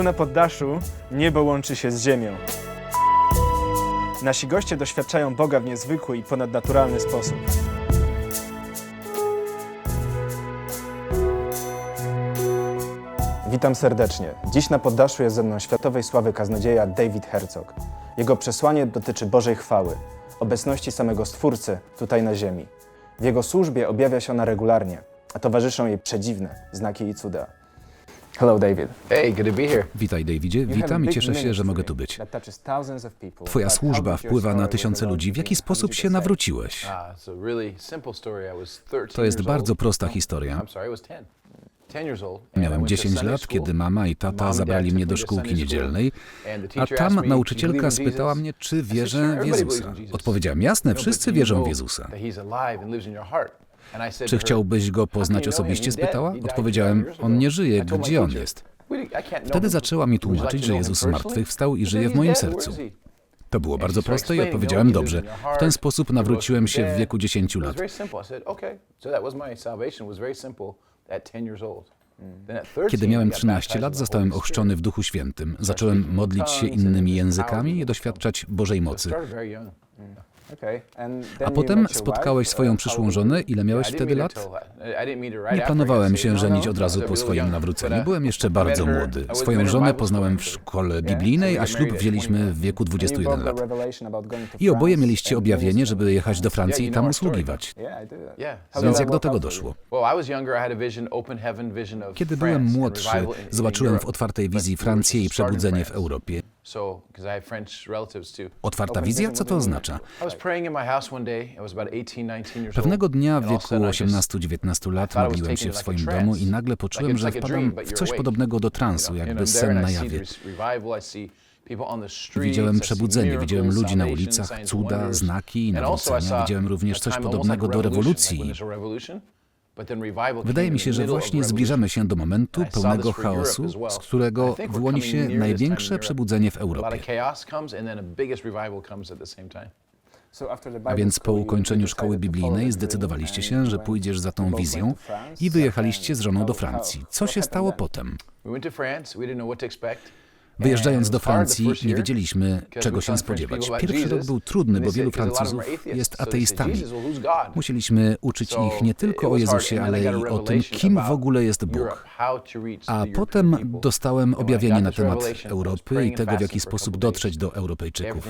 Tu na poddaszu niebo łączy się z ziemią. Nasi goście doświadczają Boga w niezwykły i ponadnaturalny sposób. Witam serdecznie. Dziś na poddaszu jest ze mną światowej sławy kaznodzieja David Herzog. Jego przesłanie dotyczy Bożej chwały, obecności samego Stwórcy tutaj na ziemi. W jego służbie objawia się ona regularnie, a towarzyszą jej przedziwne znaki i cuda. Hello David. Hey, good to be here. Witaj, Davidzie. Witam i cieszę się, że mogę tu być. Twoja służba wpływa na tysiące ludzi. W jaki sposób się nawróciłeś? Ah, it's a really simple story. I was 13 To jest bardzo prosta historia. I'm sorry, I was 10. 10 years old. and I Miałem went to 10 Sunday lat, kiedy mama i tata zabrali mnie do szkółki niedzielnej, a tam me, "Do you nauczycielka spytała Jesus?" mnie, czy wierzę "Sure, w Jezusa. in Jesus." Odpowiedziałem, jasne, No, wszyscy wierzą w Jezusa. Czy chciałbyś go "How can poznać osobiście? Spytała. Odpowiedziałem, 2,000 years on nie ago." żyje, gdzie on jest? "We- I can't know Wtedy zaczęła mi tłumaczyć, że Jezus personally?" zmartwychwstał i żyje w "He's moim sercu. is he?" To było bardzo proste i odpowiedziałem "No, he dobrze. W ten sposób nawróciłem się w wieku dead." 10 It was lat. very simple. I said, okay. So that was my salvation was very simple at 10 years old. Then at 13, Kiedy miałem I got 13 baptized lat, zostałem ochrzczony w Duchu Świętym. Zacząłem modlić się innymi językami i doświadczać Bożej mocy. A potem spotkałeś swoją przyszłą żonę. Ile miałeś wtedy lat? Nie planowałem się żenić od razu po swoim nawróceniu. Uh, Byłem jeszcze bardzo młody. Swoją żonę poznałem w szkole biblijnej, a ślub wzięliśmy w wieku 21 lat. I oboje mieliście objawienie, żeby jechać do Francji i tam usługiwać. Więc jak do tego doszło? Kiedy byłem młodszy, zobaczyłem w otwartej wizji Francję i przebudzenie w. Europie. Otwarta wizja? Co to oznacza? I was praying in my house one day. I was about 18, 19 years Pewnego dnia w wieku sudden I just 18-19 lat modliłem się w swoim domu i nagle poczułem, że wpadam w coś podobnego do transu, jakby sen na jawie. Widziałem przebudzenie, widziałem ludzi na ulicach, cuda, znaki i nawrócenia. Widziałem również coś podobnego do rewolucji. Wydaje mi się, że właśnie zbliżamy się do momentu pełnego chaosu, z którego wyłoni się największe przebudzenie w Europie. A więc po ukończeniu szkoły biblijnej zdecydowaliście się, że pójdziesz za tą wizją i wyjechaliście z żoną do Francji. Co się stało potem? Wyjeżdżając do Francji, nie wiedzieliśmy, czego się spodziewać. Pierwszy rok był trudny, bo wielu Francuzów jest ateistami. Musieliśmy uczyć ich nie tylko o Jezusie, ale I o tym, kim w ogóle jest Bóg. A potem dostałem objawienie na temat Europy i tego, w jaki sposób dotrzeć do Europejczyków.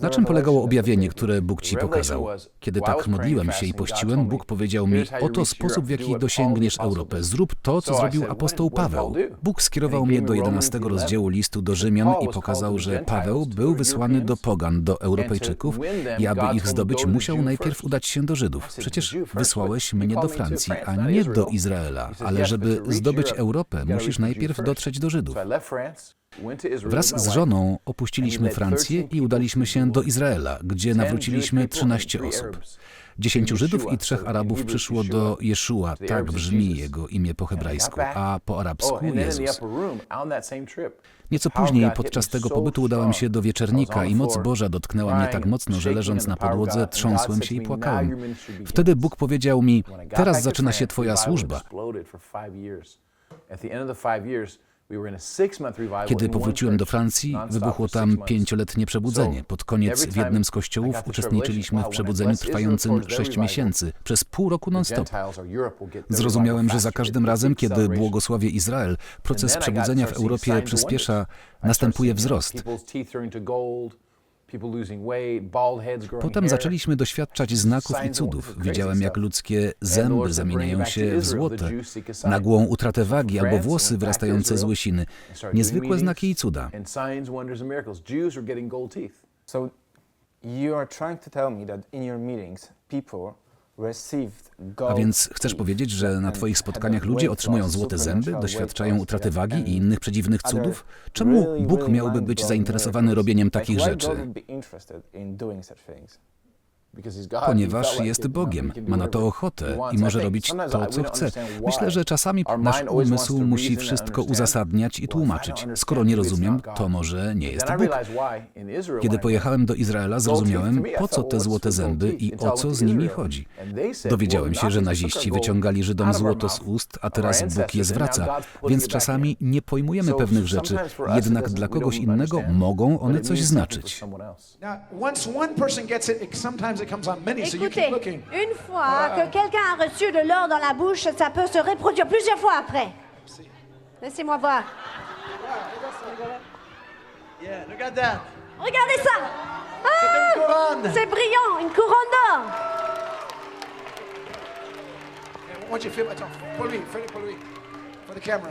Na czym polegało objawienie, które Bóg ci pokazał? Kiedy tak modliłem się i pościłem, Bóg powiedział mi, oto sposób, w jaki dosięgniesz Europę. Zrób to, co zrobił apostoł Paweł. Bóg skierował mnie do 11 rozdziału listu do Rzymian i pokazał, że Paweł był wysłany do pogan, do Europejczyków i aby ich zdobyć, musiał najpierw udać się do Żydów. Przecież wysłałeś mnie do Francji, a nie do Izraela. Ale żeby zdobyć Europę, musisz najpierw dotrzeć do Żydów. Wraz z żoną opuściliśmy Francję i udaliśmy się do Izraela, gdzie nawróciliśmy 13 osób. Dziesięciu Żydów i trzech Arabów przyszło do Jeszua, tak brzmi jego imię po hebrajsku, a po Oh, arabsku Jezus. Nieco później, podczas tego pobytu, udałem się do wieczernika i moc Boża dotknęła mnie tak mocno, że leżąc na podłodze, trząsłem się i płakałem. Wtedy Bóg powiedział mi, teraz zaczyna się Twoja służba. exploded for five years. At the end of the five years, Kiedy powróciłem do Francji, wybuchło tam pięcioletnie przebudzenie. Pod koniec w jednym z kościołów uczestniczyliśmy w przebudzeniu trwającym sześć miesięcy, przez pół roku non-stop. Zrozumiałem, że za każdym razem, kiedy błogosławię Izrael, proces przebudzenia w Europie przyspiesza, następuje wzrost. Potem zaczęliśmy doświadczać znaków i cudów. Widziałem, jak ludzkie zęby zamieniają się w złote, nagłą utratę wagi albo włosy wyrastające z łysiny. Niezwykłe znaki i cuda. So you are trying to tell me that in your meetings people A więc chcesz powiedzieć, że na Twoich spotkaniach ludzie otrzymują złote zęby, doświadczają utraty wagi i innych przedziwnych cudów? Czemu Bóg miałby być zainteresowany robieniem takich rzeczy? Ponieważ jest Bogiem, ma na to ochotę i może robić to, co chce. Myślę, że czasami nasz umysł musi wszystko uzasadniać i tłumaczyć. Skoro nie rozumiem, to może nie jest Bóg. Kiedy pojechałem do Izraela, zrozumiałem, po co te złote zęby i o co z nimi chodzi. Dowiedziałem się, że naziści wyciągali Żydom złoto z ust, a teraz Bóg je zwraca, więc czasami nie pojmujemy pewnych rzeczy, jednak dla kogoś innego mogą one coś znaczyć. Now, once one person gets it, it sometimes Écoutez, une fois que quelqu'un a reçu de l'or dans la bouche, ça peut se reproduire plusieurs fois après. Laissez-moi voir. Yeah, look at that. Regardez ça C'est Ah une couronne. C'est brillant, une couronne d'or. Attends, pour lui, fais-le pour lui, the camera.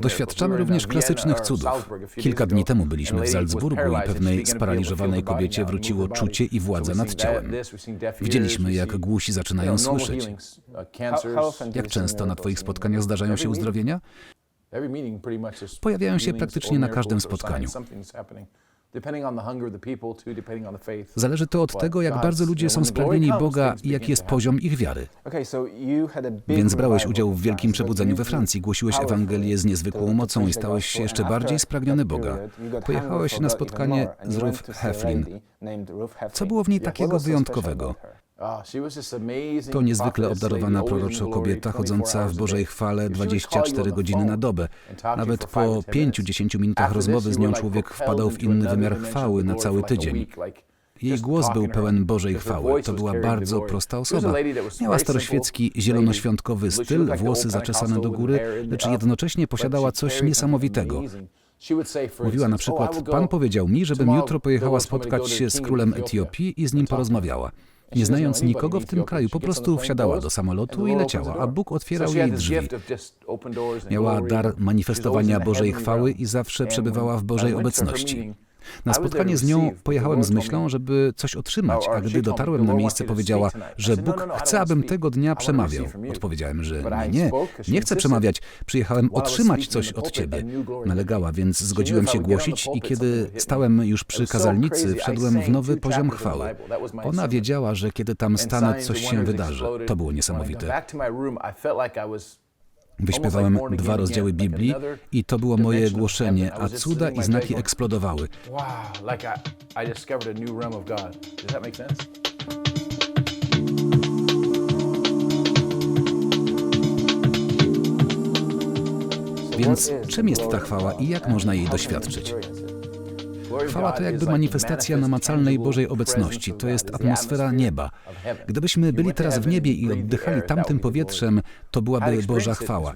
Doświadczamy również klasycznych cudów. Kilka dni temu byliśmy w Salzburgu i pewnej sparaliżowanej kobiecie wróciło czucie i władza nad ciałem. Widzieliśmy, jak głusi zaczynają słyszeć. Jak często na Twoich spotkaniach zdarzają się uzdrowienia? Pojawiają się praktycznie na każdym spotkaniu. Zależy to od tego, jak bardzo ludzie są spragnieni Boga i jaki jest poziom ich wiary. Więc brałeś udział w wielkim przebudzeniu we Francji, głosiłeś Ewangelię z niezwykłą mocą i stałeś się jeszcze bardziej spragniony Boga. Pojechałeś na spotkanie z Ruth Heflin. Co było w niej takiego wyjątkowego? Her? To niezwykle obdarowana proroczo kobieta, chodząca w Bożej chwale 24 godziny na dobę. Nawet po 5-10 minutach rozmowy z nią człowiek wpadał w inny wymiar chwały na cały tydzień. Jej głos był pełen Bożej chwały. To była bardzo prosta osoba. Miała staroświecki, zielonoświątkowy styl, włosy zaczesane do góry, lecz jednocześnie posiadała coś niesamowitego. Mówiła na przykład, Pan powiedział mi, żebym jutro pojechała spotkać się z królem Etiopii i z nim porozmawiała. Nie znając nikogo w tym kraju, po prostu wsiadała do samolotu i leciała, a Bóg otwierał jej drzwi. Miała dar manifestowania Bożej chwały i zawsze przebywała w Bożej obecności. Na spotkanie z nią pojechałem z myślą, żeby coś otrzymać, a gdy dotarłem na miejsce, powiedziała, że Bóg chce, abym tego dnia przemawiał. Odpowiedziałem, że nie, nie, nie chcę przemawiać, przyjechałem otrzymać coś od ciebie. Nalegała, więc zgodziłem się głosić i kiedy stałem już przy kazalnicy, wszedłem w nowy poziom chwały. Ona wiedziała, że kiedy tam stanę, coś się wydarzy. To było niesamowite. Wyśpiewałem dwa rozdziały Biblii i to było moje głoszenie, a cuda i znaki eksplodowały. Wow, like I, I discovered a new realm of God. Does that make sense? Więc czym jest ta chwała i jak można jej doświadczyć? Chwała to jakby manifestacja namacalnej Bożej obecności, to jest atmosfera nieba. Gdybyśmy byli teraz w niebie i oddychali tamtym powietrzem, to byłaby Boża chwała.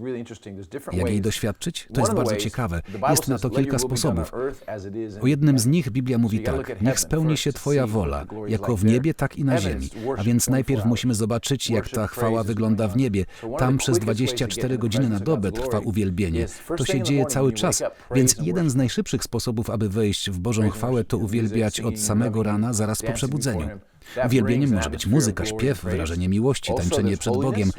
Jak jej doświadczyć? To jest bardzo ciekawe. Jest na to kilka sposobów. O jednym z nich Biblia mówi tak: Niech spełni się Twoja wola, jako w niebie, tak i na ziemi. A więc najpierw musimy zobaczyć, jak ta chwała wygląda w niebie. Tam przez 24 godziny na dobę trwa uwielbienie. To się dzieje cały czas. Więc jeden z najszybszych sposobów, aby wejść w Bożą chwałę, to uwielbiać od samego rana, zaraz po przebudzeniu. Uwielbieniem może być muzyka, śpiew, wyrażenie miłości, tańczenie przed Bogiem.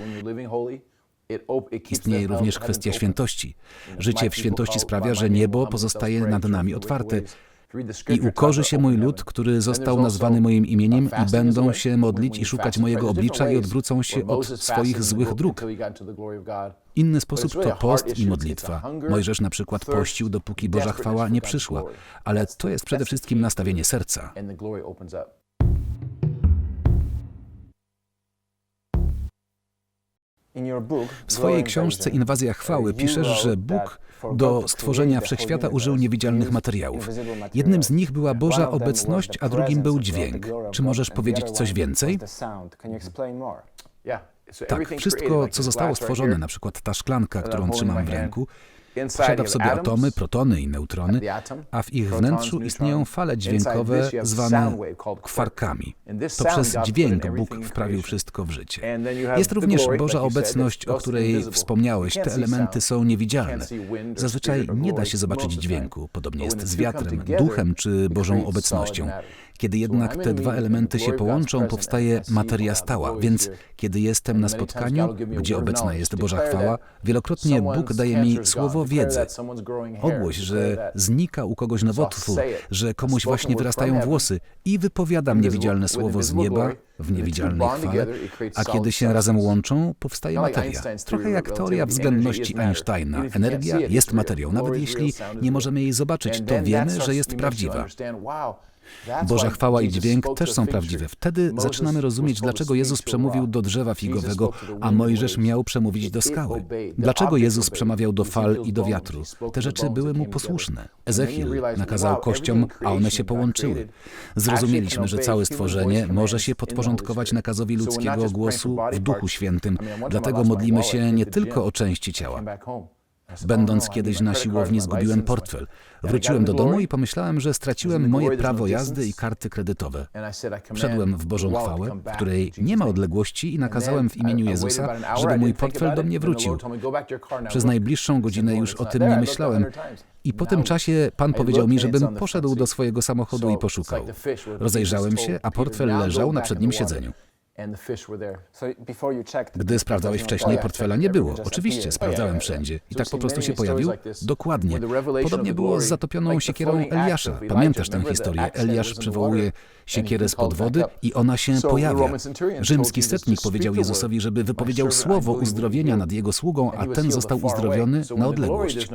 Istnieje również kwestia świętości. Życie w świętości sprawia, że niebo pozostaje nad nami otwarte. I ukorzy się mój lud, który został nazwany moim imieniem i będą się modlić i szukać mojego oblicza i odwrócą się od swoich złych dróg. Inny sposób to post i modlitwa. Mojżesz na przykład pościł, dopóki Boża chwała nie przyszła, ale to jest przede wszystkim nastawienie serca. W swojej książce Inwazja Chwały piszesz, że Bóg do stworzenia wszechświata użył niewidzialnych materiałów. Jednym z nich była Boża obecność, a drugim był dźwięk. Czy możesz powiedzieć coś więcej? Tak, wszystko, co zostało stworzone, na przykład ta szklanka, którą trzymam w ręku, posiada w sobie atomy, protony i neutrony, a w ich wnętrzu istnieją fale dźwiękowe zwane kwarkami. To przez dźwięk Bóg wprawił wszystko w życie. Jest również Boża obecność, o której wspomniałeś. Te elementy są niewidzialne. Zazwyczaj nie da się zobaczyć dźwięku. Podobnie jest z wiatrem, duchem czy Bożą obecnością. Kiedy jednak te dwa elementy się połączą, powstaje materia stała. Więc kiedy jestem na spotkaniu, gdzie obecna jest Boża chwała, wielokrotnie Bóg daje mi słowo wiedzy. Ogłoś, że znika u kogoś nowotwór, że komuś właśnie wyrastają włosy i wypowiadam niewidzialne słowo z nieba w niewidzialnej chwale, a kiedy się razem łączą, powstaje materia. Trochę jak teoria względności Einsteina. Energia jest materią. Nawet jeśli nie możemy jej zobaczyć, to wiemy, że jest prawdziwa. Boża chwała i dźwięk też są prawdziwe. Wtedy zaczynamy rozumieć, dlaczego Jezus przemówił do drzewa figowego, a Mojżesz miał przemówić do skały. Dlaczego Jezus przemawiał do fal i do wiatru? Te rzeczy były mu posłuszne. Ezechiel nakazał kościom, a one się połączyły. Zrozumieliśmy, że całe stworzenie może się podporządkować nakazowi ludzkiego głosu w Duchu Świętym. Dlatego modlimy się nie tylko o części ciała. Będąc kiedyś na siłowni, zgubiłem portfel. Wróciłem do domu i pomyślałem, że straciłem moje prawo jazdy i karty kredytowe. Wszedłem w Bożą chwałę, w której nie ma odległości i nakazałem w imieniu Jezusa, żeby mój portfel do mnie wrócił. Przez najbliższą godzinę już o tym nie myślałem. I po tym czasie Pan powiedział mi, żebym poszedł do swojego samochodu i poszukał. Rozejrzałem się, a portfel leżał na przednim siedzeniu. Gdy sprawdzałeś wcześniej, portfela nie było. Oczywiście, sprawdzałem wszędzie. I tak po prostu się pojawił? Dokładnie. Podobnie było z zatopioną siekierą Eliasza. Pamiętasz tę historię? Eliasz przywołuje siekierę spod wody i ona się pojawia. Rzymski setnik powiedział Jezusowi, żeby wypowiedział słowo uzdrowienia nad jego sługą, a ten został uzdrowiony na odległość.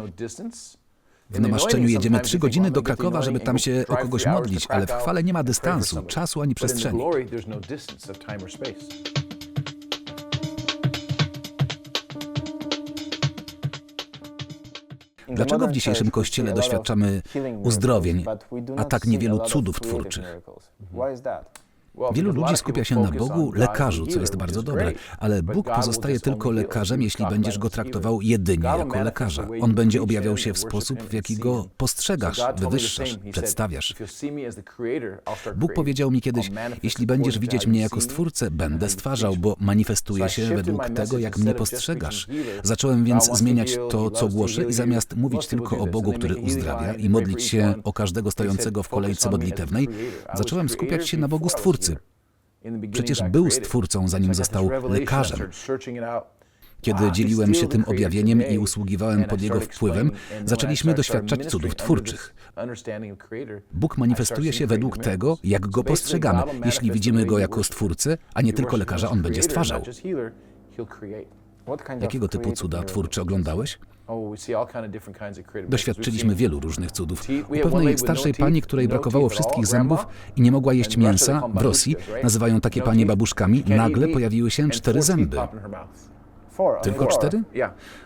W namaszczeniu jedziemy trzy godziny do Krakowa, żeby tam się o kogoś modlić, ale w chwale nie ma dystansu, czasu ani przestrzeni. Dlaczego w dzisiejszym Kościele doświadczamy uzdrowień, a tak niewielu cudów twórczych? Wielu ludzi skupia się na Bogu, lekarzu, co jest bardzo dobre, ale Bóg pozostaje tylko lekarzem, jeśli będziesz go traktował jedynie jako lekarza. On będzie objawiał się w sposób, w jaki go postrzegasz, wywyższasz, przedstawiasz. Bóg powiedział mi kiedyś, jeśli będziesz widzieć mnie jako stwórcę, będę stwarzał, bo manifestuję się według tego, jak mnie postrzegasz. Zacząłem więc zmieniać to, co głoszę i zamiast mówić tylko o Bogu, który uzdrawia i modlić się o każdego stojącego w kolejce modlitewnej, zacząłem skupiać się na Bogu Stwórcy. Przecież był Stwórcą, zanim został lekarzem. Kiedy dzieliłem się tym objawieniem i usługiwałem pod jego wpływem, zaczęliśmy doświadczać cudów twórczych. Bóg manifestuje się według tego, jak go postrzegamy. Jeśli widzimy go jako stwórcę, a nie tylko lekarza, on będzie stwarzał. Jakiego typu cuda twórcze oglądałeś? Doświadczyliśmy wielu różnych cudów. U pewnej starszej pani, której brakowało wszystkich zębów i nie mogła jeść mięsa, w Rosji, nazywają takie panie babuszkami, nagle pojawiły się cztery zęby. Tylko cztery?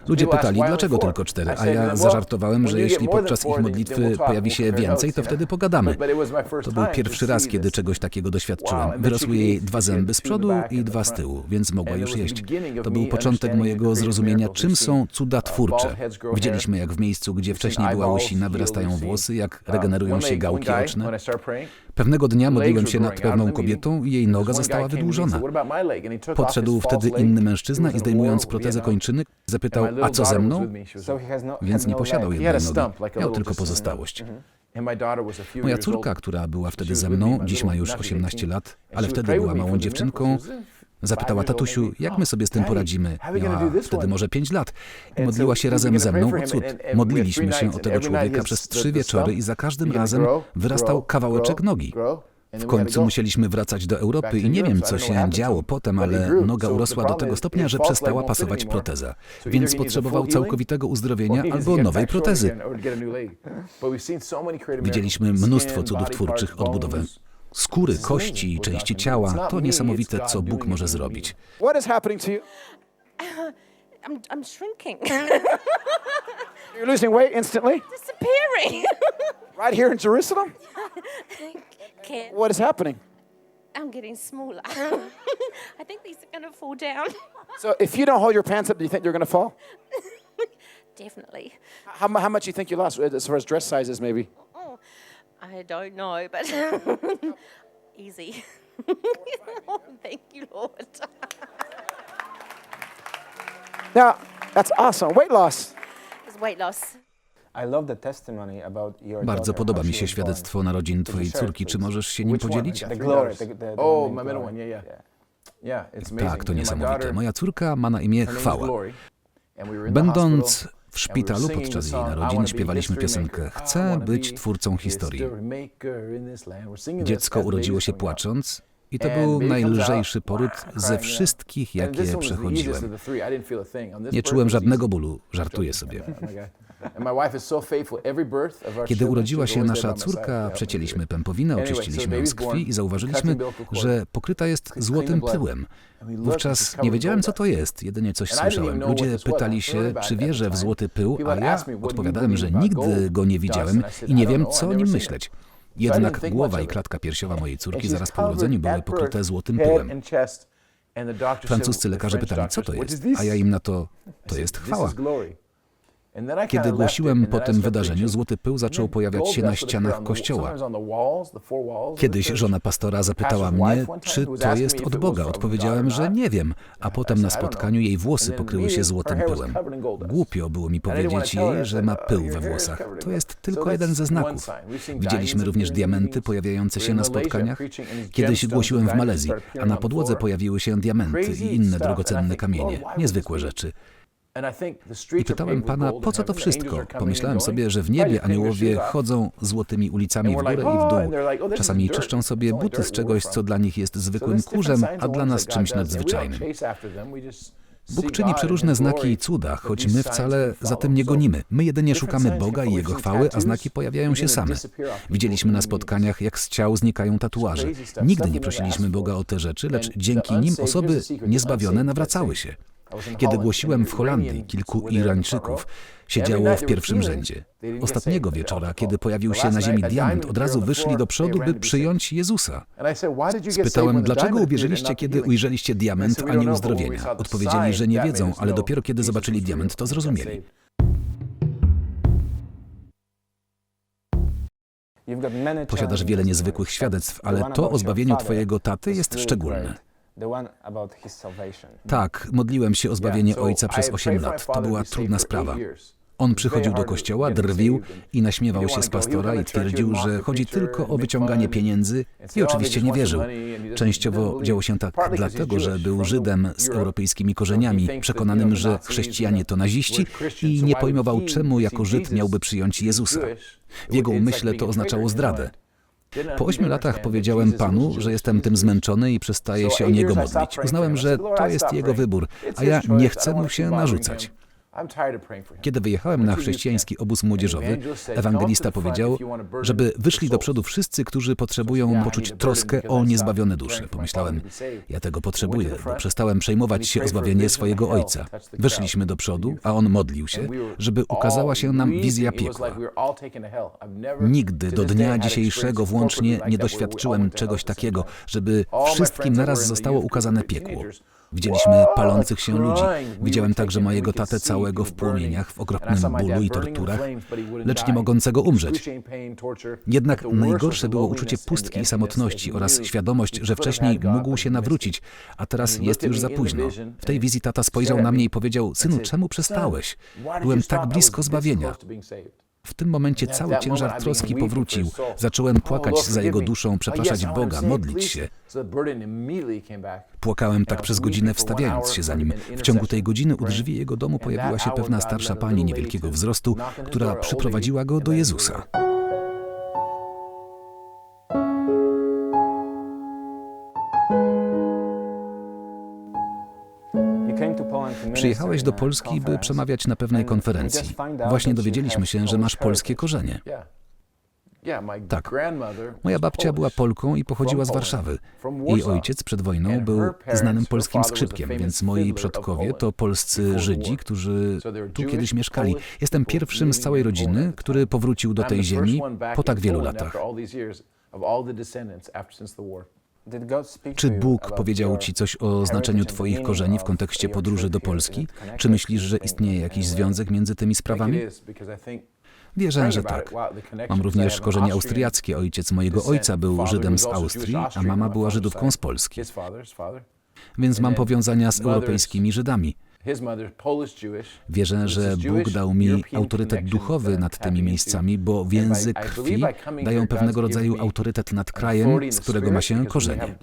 Ludzie pytali, dlaczego tylko cztery, a ja zażartowałem, że jeśli podczas ich modlitwy pojawi się więcej, to wtedy pogadamy. To był pierwszy raz, kiedy czegoś takiego doświadczyłem. Wyrosły jej dwa zęby z przodu i dwa z tyłu, więc mogła już jeść. To był początek mojego zrozumienia, czym są cuda twórcze. Widzieliśmy, jak w miejscu, gdzie wcześniej była łysina, wyrastają włosy, jak regenerują się gałki oczne. Pewnego dnia modliłem się nad pewną kobietą i jej noga została wydłużona. Podszedł wtedy inny mężczyzna i zdejmując protezę kończyny, zapytał, a co ze mną? Więc nie posiadał jednej nogi, miał tylko pozostałość. Moja córka, która była wtedy ze mną, dziś ma już 18 lat, ale wtedy była małą dziewczynką, Zapytała tatusiu, jak my sobie z tym poradzimy. Miała wtedy może pięć lat. I modliła się razem ze mną o cud. Modliliśmy się o tego człowieka przez trzy wieczory i za każdym razem wyrastał kawałeczek nogi. W końcu musieliśmy wracać do Europy i nie wiem, co się działo potem, ale noga urosła do tego stopnia, że przestała pasować proteza. Więc potrzebował całkowitego uzdrowienia albo nowej protezy. Widzieliśmy mnóstwo cudów twórczych, odbudowę skóry, kości i części ciała. To niesamowite, co Bóg może zrobić. What is happening to you? I'm, I'm shrinking, You're losing weight instantly? disappearing. Right here in Jerusalem? Can't. What is happening? I'm getting smaller. I think these are going to fall down. So if you don't hold your pants up, do you think you're going to fall? Definitely. How, mu- how much do you think you lost as far as dress sizes, maybe? I don't know, but easy. oh, thank you, Lord. Now, that's awesome. Weight loss. It's weight loss. I love the testimony about your Bardzo podoba mi się świadectwo narodzin twojej córki. Czy możesz się nim podzielić? Tak, to niesamowite. Moja córka ma na imię Chwała. Będąc w szpitalu podczas jej narodzin śpiewaliśmy piosenkę Chcę być twórcą historii. Dziecko urodziło się płacząc i to był najlżejszy poród ze wszystkich, jakie przechodziłem. Nie czułem żadnego bólu, żartuję sobie. Kiedy urodziła się nasza córka, przecięliśmy pępowinę, oczyściliśmy ją z krwi i zauważyliśmy, że pokryta jest złotym pyłem. Wówczas nie wiedziałem, co to jest, jedynie coś słyszałem. Ludzie pytali się, czy wierzę w złoty pył, a ja odpowiadałem, że nigdy go nie widziałem i nie wiem, co o nim myśleć. Jednak głowa i klatka piersiowa mojej córki zaraz po urodzeniu były pokryte złotym pyłem. Francuscy lekarze pytali, co to jest, a ja im na to, to jest chwała. Kiedy głosiłem po tym wydarzeniu, złoty pył zaczął pojawiać się na ścianach kościoła. Kiedyś żona pastora zapytała mnie, czy to jest od Boga. Odpowiedziałem, że nie wiem, a potem na spotkaniu jej włosy pokryły się złotym pyłem. Głupio było mi powiedzieć jej, że ma pył we włosach. To jest tylko jeden ze znaków. Widzieliśmy również diamenty pojawiające się na spotkaniach. Kiedyś głosiłem w Malezji, a na podłodze pojawiły się diamenty i inne drogocenne kamienie, niezwykłe rzeczy. I pytałem Pana, po co to wszystko? Pomyślałem sobie, że w niebie aniołowie chodzą złotymi ulicami w górę i w dół. Czasami czyszczą sobie buty z czegoś, co dla nich jest zwykłym kurzem, a dla nas czymś nadzwyczajnym. Bóg czyni przeróżne znaki i cuda, choć my wcale za tym nie gonimy. My jedynie szukamy Boga i Jego chwały, a znaki pojawiają się same. Widzieliśmy na spotkaniach, jak z ciał znikają tatuaże. Nigdy nie prosiliśmy Boga o te rzeczy, lecz dzięki nim osoby niezbawione nawracały się. Kiedy głosiłem w Holandii, kilku Irańczyków siedziało w pierwszym rzędzie. Ostatniego wieczora, kiedy pojawił się na ziemi diament, od razu wyszli do przodu, by przyjąć Jezusa. Spytałem, dlaczego uwierzyliście, kiedy ujrzeliście diament, a nie uzdrowienia? Odpowiedzieli, że nie wiedzą, ale dopiero kiedy zobaczyli diament, to zrozumieli. Posiadasz wiele niezwykłych świadectw, ale to o zbawieniu twojego taty jest szczególne. The one about his salvation. Tak, modliłem się o zbawienie ojca przez 8 lat. To była trudna sprawa. On przychodził do kościoła, drwił i naśmiewał się z pastora i twierdził, że chodzi tylko o wyciąganie pieniędzy i oczywiście nie wierzył. Częściowo działo się tak dlatego, że był Żydem z europejskimi korzeniami, przekonanym, że chrześcijanie to naziści i nie pojmował, czemu jako Żyd miałby przyjąć Jezusa. W jego umyśle to oznaczało zdradę. Po ośmiu latach powiedziałem Panu, że jestem tym zmęczony i przestaję się o Niego modlić. Uznałem, że to jest Jego wybór, a ja nie chcę mu się narzucać. Kiedy wyjechałem na chrześcijański obóz młodzieżowy, ewangelista powiedział, żeby wyszli do przodu wszyscy, którzy potrzebują poczuć troskę o niezbawione dusze. Pomyślałem, ja tego potrzebuję, bo przestałem przejmować się o zbawienie swojego ojca. Wyszliśmy do przodu, a on modlił się, żeby ukazała się nam wizja piekła. Nigdy do dnia dzisiejszego włącznie nie doświadczyłem czegoś takiego, żeby wszystkim naraz zostało ukazane piekło. Widzieliśmy palących się ludzi. Widziałem także mojego tatę całego w płomieniach, w okropnym bólu i torturach, lecz nie mogącego umrzeć. Jednak najgorsze było uczucie pustki i samotności oraz świadomość, że wcześniej mógł się nawrócić, a teraz jest już za późno. W tej wizji tata spojrzał na mnie i powiedział, synu, czemu przestałeś? Byłem tak blisko zbawienia. W tym momencie cały ciężar troski powrócił. Zacząłem płakać za jego duszą, przepraszać Boga, modlić się. Płakałem tak przez godzinę, wstawiając się za nim. W ciągu tej godziny u drzwi jego domu pojawiła się pewna starsza pani niewielkiego wzrostu, która przyprowadziła go do Jezusa. Przyjechałeś do Polski, by przemawiać na pewnej konferencji. Właśnie dowiedzieliśmy się, że masz polskie korzenie. Tak. Moja babcia była Polką i pochodziła z Warszawy. Jej ojciec przed wojną był znanym polskim skrzypkiem, więc moi przodkowie to polscy Żydzi, którzy tu kiedyś mieszkali. Jestem pierwszym z całej rodziny, który powrócił do tej ziemi po tak wielu latach. Czy Bóg powiedział ci coś o znaczeniu Twoich korzeni w kontekście podróży do Polski? Czy myślisz, że istnieje jakiś związek między tymi sprawami? Wierzę, że tak. Mam również korzenie austriackie. Ojciec mojego ojca był Żydem z Austrii, a mama była Żydówką z Polski. Więc mam powiązania z europejskimi Żydami. Wierzę, że Bóg dał mi autorytet duchowy nad tymi miejscami, bo więzy krwi dają pewnego rodzaju autorytet nad krajem, z którego ma się korzenie.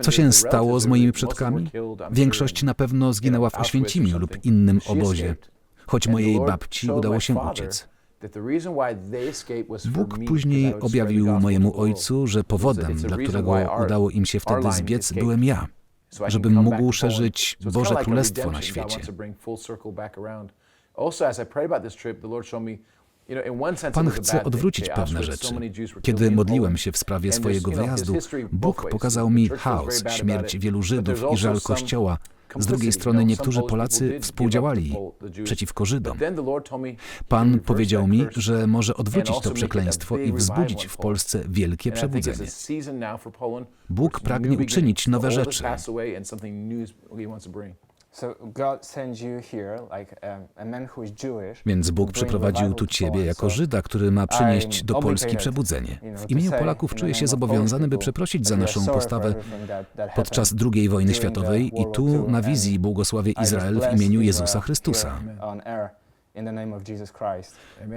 Co się stało z moimi przodkami? Większość na pewno zginęła w Oświęcimiu lub innym obozie, choć mojej babci udało się uciec. Bóg później objawił mojemu ojcu, że powodem, dla którego udało im się wtedy zbiec, byłem ja, żebym mógł szerzyć Boże Królestwo na świecie. Pan chce odwrócić pewne rzeczy. Kiedy modliłem się w sprawie swojego wyjazdu, Bóg pokazał mi chaos, śmierć wielu Żydów i żal Kościoła. Z drugiej strony niektórzy Polacy współdziałali przeciwko Żydom. Pan powiedział mi, że może odwrócić to przekleństwo i wzbudzić w Polsce wielkie przebudzenie. Bóg pragnie uczynić nowe rzeczy. Jewish. Więc Bóg przyprowadził tu Ciebie jako Żyda, który ma przynieść do Polski przebudzenie. W imieniu Polaków czuję się zobowiązany, by przeprosić za naszą postawę podczas II wojny światowej i tu na wizji błogosławię Izrael w imieniu Jezusa Chrystusa.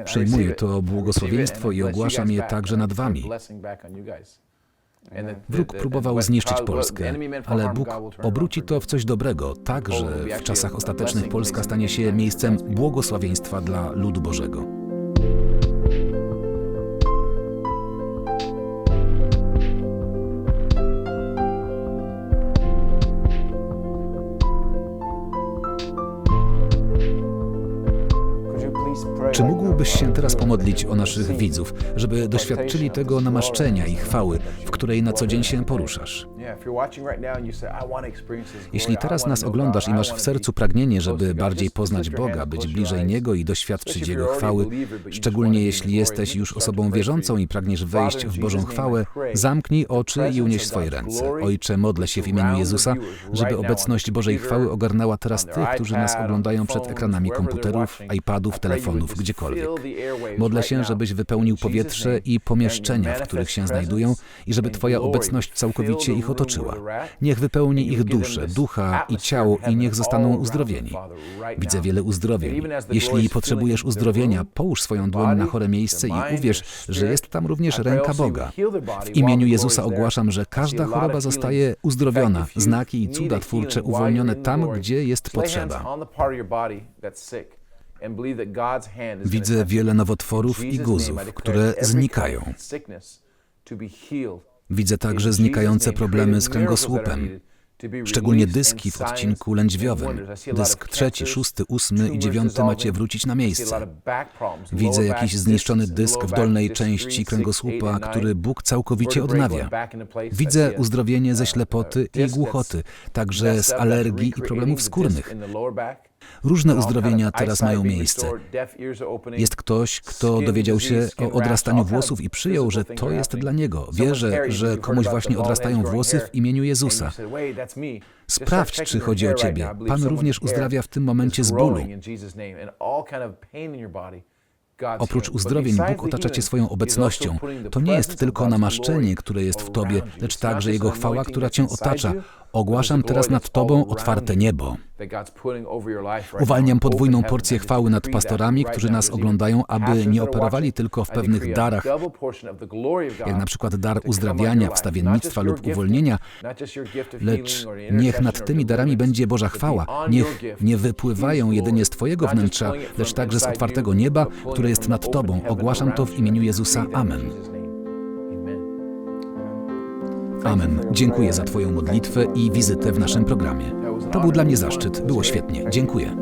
Przyjmuję to błogosławieństwo i ogłaszam je także nad Wami. Wróg próbował zniszczyć Polskę, ale Bóg obróci to w coś dobrego, tak że w czasach ostatecznych Polska stanie się miejscem błogosławieństwa dla ludu Bożego. Czy mógłbyś się teraz pomodlić o naszych widzów, żeby doświadczyli tego namaszczenia i chwały, w której na co dzień się poruszasz? Jeśli teraz nas oglądasz i masz w sercu pragnienie, żeby bardziej poznać Boga, być bliżej Niego i doświadczyć Jego chwały, szczególnie jeśli jesteś już osobą wierzącą i pragniesz wejść w Bożą chwałę, zamknij oczy i unieś swoje ręce. Ojcze, modlę się w imieniu Jezusa, żeby obecność Bożej chwały ogarnęła teraz tych, którzy nas oglądają przed ekranami komputerów, iPadów, telefonów, gdziekolwiek. Modlę się, żebyś wypełnił powietrze i pomieszczenia, w których się znajdują i żeby Twoja obecność całkowicie ich otoczyła. Niech wypełni ich duszę, ducha i ciało i niech zostaną uzdrowieni. Widzę wiele uzdrowień. Jeśli potrzebujesz uzdrowienia, połóż swoją dłoń na chore miejsce i uwierz, że jest tam również ręka Boga. W imieniu Jezusa ogłaszam, że każda choroba zostaje uzdrowiona, znaki i cuda twórcze uwolnione tam, gdzie jest potrzeba. Widzę wiele nowotworów i guzów, które znikają. Widzę także znikające problemy z kręgosłupem, szczególnie dyski w odcinku lędźwiowym. Dysk trzeci, szósty, ósmy i dziewiąty macie wrócić na miejsce. Widzę jakiś zniszczony dysk w dolnej części kręgosłupa, który Bóg całkowicie odnawia. Widzę uzdrowienie ze ślepoty i głuchoty, także z alergii i problemów skórnych. Różne uzdrowienia teraz mają miejsce. Jest ktoś, kto dowiedział się o odrastaniu włosów i przyjął, że to jest dla niego. Wierzę, że komuś właśnie odrastają włosy w imieniu Jezusa. Sprawdź, czy chodzi o ciebie. Pan również uzdrawia w tym momencie z bólu. Oprócz uzdrowień Bóg otacza Cię swoją obecnością. To nie jest tylko namaszczenie, które jest w Tobie, lecz także Jego chwała, która Cię otacza. Ogłaszam teraz nad Tobą otwarte niebo. Uwalniam podwójną porcję chwały nad pastorami, którzy nas oglądają, aby nie operowali tylko w pewnych darach, jak na przykład dar uzdrawiania, wstawiennictwa lub uwolnienia, lecz niech nad tymi darami będzie Boża chwała. Niech nie wypływają jedynie z Twojego wnętrza, lecz także z otwartego nieba, które jest nad Tobą. Ogłaszam to w imieniu Jezusa. Amen. Amen. Dziękuję za Twoją modlitwę i wizytę w naszym programie. To był dla mnie zaszczyt. Było świetnie. Dziękuję.